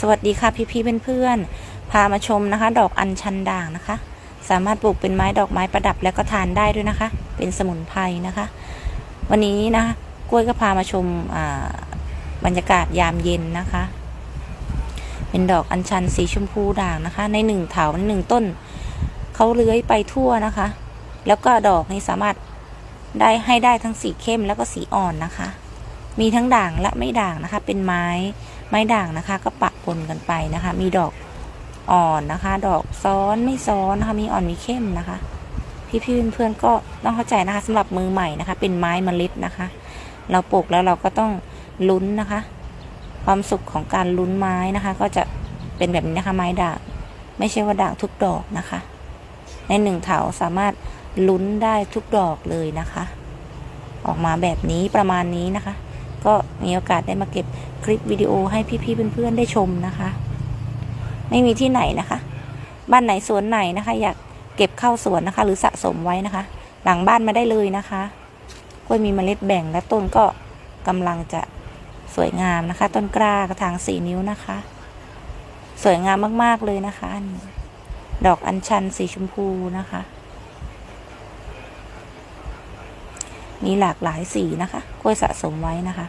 สวัสดีค่ะพี่ๆเพื่อนๆพามาชมนะคะ ดอกอัญชันด่างนะคะ สามารถปลูกเป็นไม้ดอกไม้ประดับแล้วก็ทานได้ด้วยนะคะ เป็นสมุนไพรนะคะ วันนี้นะคะกล้วยก็พามาชมบรรยากาศยามเย็นนะคะ เป็นดอกอัญชันสีชมพูด่างนะคะ ในหนึ่งเถาหนึ่งต้นเขาเลื้อยไปทั่วนะคะ แล้วก็ดอกนี้สามารถได้ให้ได้ทั้งสีเข้มแล้วก็สีอ่อนนะคะ มีทั้งด่างและไม่ด่างนะคะ เป็นไม้ ไม้ด่างนะคะ ก็ปะปนกันไปนะคะ มีดอกอ่อนนะคะ ดอกซ้อนไม่ซ้อนนะคะ มีอ่อนมีเข้มนะคะ พี่ๆเพื่อนๆก็ต้องเข้าใจนะคะสำหรับมือใหม่นะคะ เป็นไม้เมล็ดนะคะ เราปลูกแล้วเราก็ต้องลุ้นนะคะ ความสุขของการลุ้นไม้นะคะ ก็จะเป็นแบบนี้นะคะ ไม้ด่างไม่ใช่ว่าด่างทุกดอกนะคะ ในหนึ่งเถาสามารถลุ้นได้ทุกดอกเลยนะคะ ออกมาแบบนี้ประมาณนี้นะคะ ก็มีโอกาสได้มาเก็บคลิปวิดีโอให้พี่ๆเพื่อนๆได้ชมนะคะ ไม่มีที่ไหนนะคะ บ้านไหนสวนไหนนะคะ อยากเก็บเข้าสวนนะคะ หรือสะสมไว้นะคะ หลังบ้านมาได้เลยนะคะกล้วยมีเมล็ดแบ่งและต้นก็กำลังจะสวยงามนะคะ ต้นกล้ากระถางสี่นิ้วนะคะ สวยงามมากๆเลยนะคะ ดอกอัญชันสีชมพูนะคะ มีหลากหลายสีนะคะกล้วยสะสมไว้นะคะ